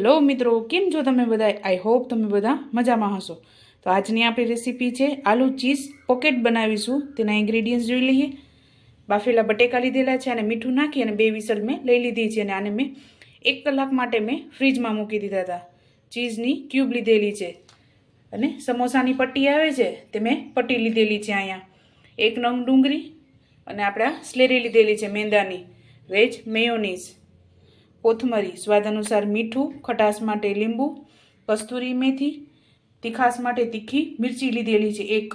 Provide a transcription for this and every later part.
Hello મિત્રો, કેમ છો તમે બધા? આઈ હોપ તમે બધા મજામાં હશો. તો આજની આપણી રેસીપી છે આલુ ચીઝ પોકેટ બનાવીશું. તેના ઇન્ગ્રેડિયન્ટ્સ જોઈ લઈએ. બાફેલા બટેકા લીધેલા છે અને મીઠું નાખી અને બે વિસલ મેં લઈ લીધી છે અને આને મેં એક કલાક માટે મેં ફ્રીજમાં મૂકી દીધા હતા. ચીઝની ક્યુબ લીધેલી છે અને સમોસાની પટ્ટી આવે છે તે મેં પટ્ટી લીધેલી છે અહીંયા. એક નંગ ડુંગળી અને આપણે સ્લેરી લીધેલી છે મેંદાની. વેજ મેયોનીઝ કોથમરી, સ્વાદ અનુસાર મીઠું, ખટાશ માટે લીંબુ, કસ્તુરી મેથી, તીખાશ માટે તીખી મિરચી લીધેલી છે, એક.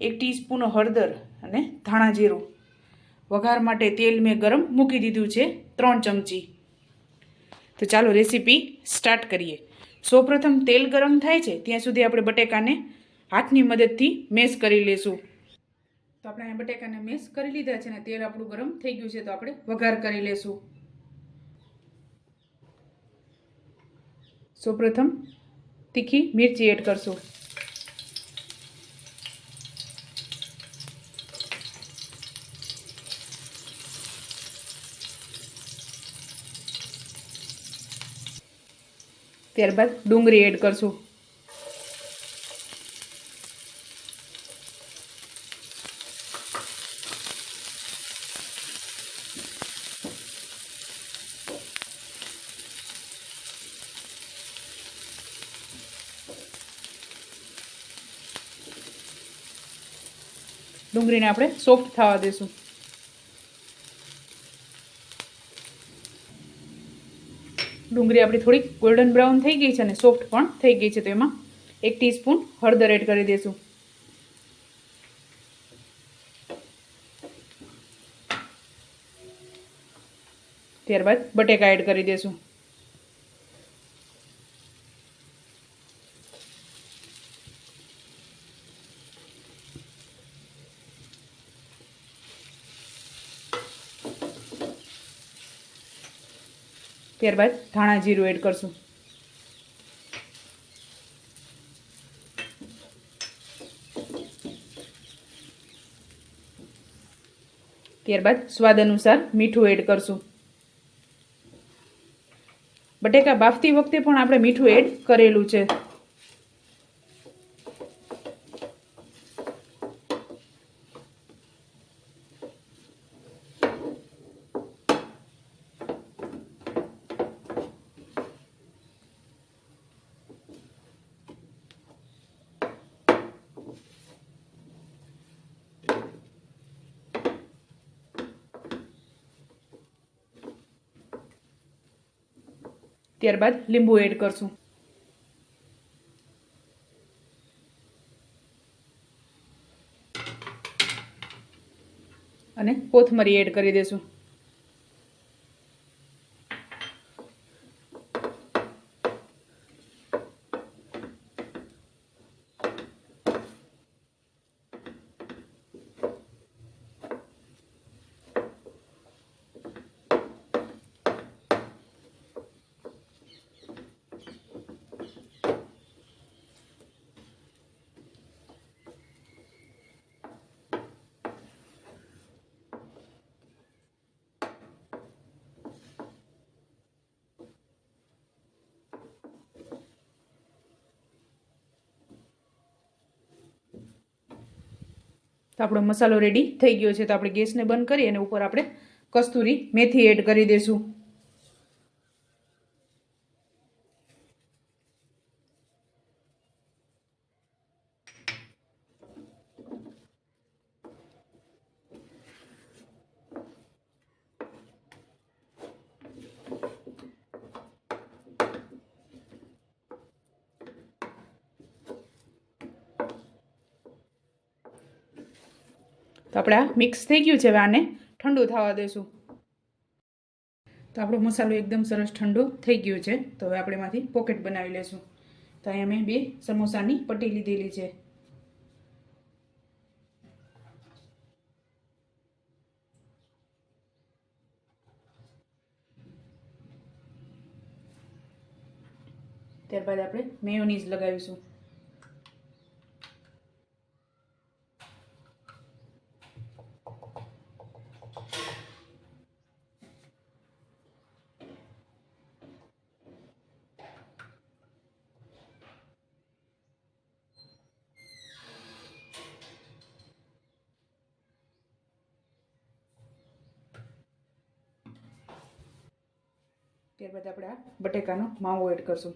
એક ટીસ્પૂન હળદર અને ધાણા જીરું. વઘાર માટે તેલ મેં ગરમ મૂકી દીધું છે, ત્રણ ચમચી. તો ચાલો રેસીપી સ્ટાર્ટ કરીએ. સૌપ્રથમ તેલ ગરમ થાય છે, ત્યાં સુધી આપણે બટેકાને હાથની મદદથી મેશ કરી લેશું. તો આપણે બટેકાને મેશ કરી લીધા છે અને તેલ આપણું ગરમ થઈ ગયું છે, તો આપણે વઘાર કરી લેશું. સૌપ્રથમ તીખી મિરચી એડ કરશું. ત્યારબાદ ડુંગળી એડ કરશું. ડુંગળીને આપણે સોફ્ટ થવા દેશું. ડુંગળી આપણી થોડીક ગોલ્ડન બ્રાઉન થઈ ગઈ છે અને સોફ્ટ પણ થઈ ગઈ છે, તો એમાં એક ટીસ્પૂન હળદર એડ કરી દઈશું ત્યારબાદ બટેકા એડ કરી દઈશું ત્યારબાદ ધાણા જીરું એડ કરશું. ત્યારબાદ સ્વાદ અનુસાર મીઠું એડ કરશું. બટેકા બાફતી વખતે પણ આપણે મીઠું એડ કરેલું છે. ત્યારબાદ લીંબુ એડ કરશું. અને કોથમરી એડ કરી દેશું. તો આપણો મસાલો રેડી થઈ ગયો છે. તો આપણે ગેસને બંધ કરી અને ઉપર આપણે કસ્તુરી મેથી એડ કરી દઈશું તો આપણે આ મિક્સ થઈ ગયું છે. હવે આને ઠંડુ થવા દઈશું તો આપણો મસાલો એકદમ સરસ ઠંડો થઈ ગયો છે. તો હવે આપણે એમાંથી પોકેટ બનાવી લેશું. તો અહીંયા મેં બે સમોસાની પટ્ટી લીધેલી છે. ત્યારબાદ આપણે મેયોનીઝ લગાવીશું. ત્યારબાદ આપણે આ બટેકાનો માવો એડ કરશું.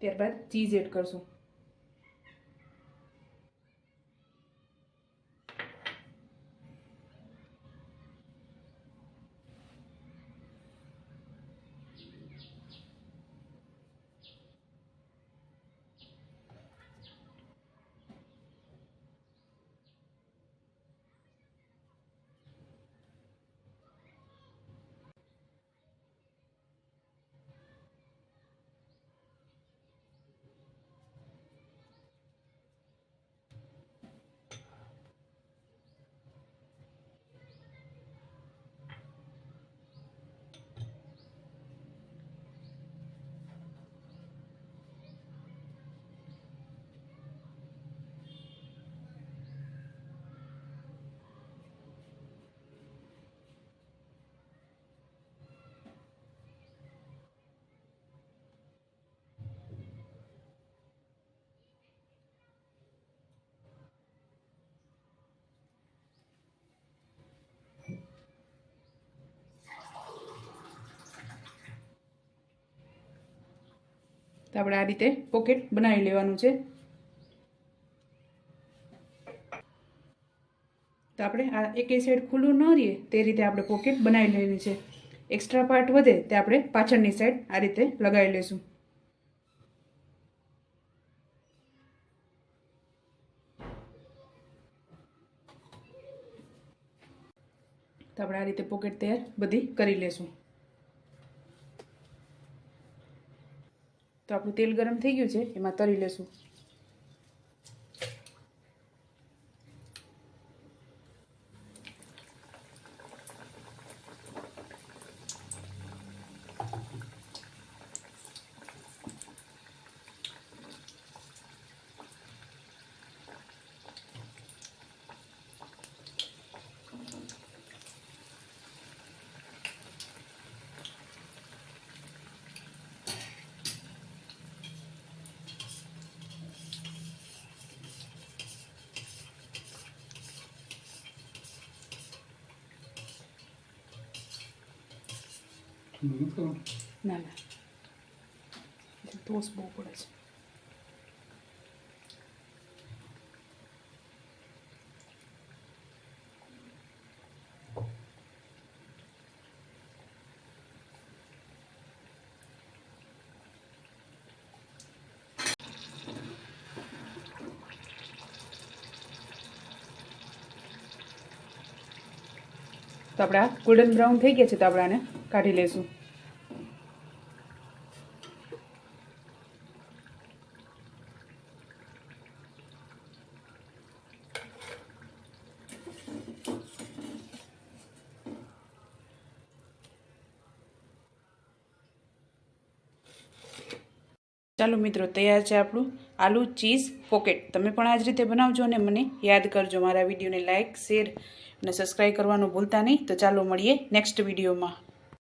ત્યારબાદ ચીઝ એડ કરશું. તો આપણે આ રીતે પોકેટ બનાવી લેવાનું છે. તો આપણે આ એકે સાઈડ ખુલ્લું ન રહીએ તે રીતે આપણે પોકેટ બનાવી લેવાની છે. એક્સ્ટ્રા પાર્ટ વધે તે આપણે પાછળની સાઈડ આ રીતે લગાવી લઈશું તો આપણે આ રીતે પોકેટ તૈયાર બધી કરી લેશું. તો આપણું તેલ ગરમ થઈ ગયું છે એમાં તરી લેશું. ના ના ટોસ બહુ પડે છે તો આપણે ગોલ્ડન બ્રાઉન થઈ ગયા છે તો આપણે આને કાઢી લઈશું. ચાલો મિત્રો, તૈયાર છે આપણું આલુ ચીઝ પોકેટ. તમે પણ આ જ રીતે બનાવજો અને મને યાદ કરજો. મારા વિડીયોને લાઇક શેર અને સબસ્ક્રાઈબ કરવાનું ભૂલતા નહીં. તો ચાલો મળીએ નેક્સ્ટ વિડીયોમાં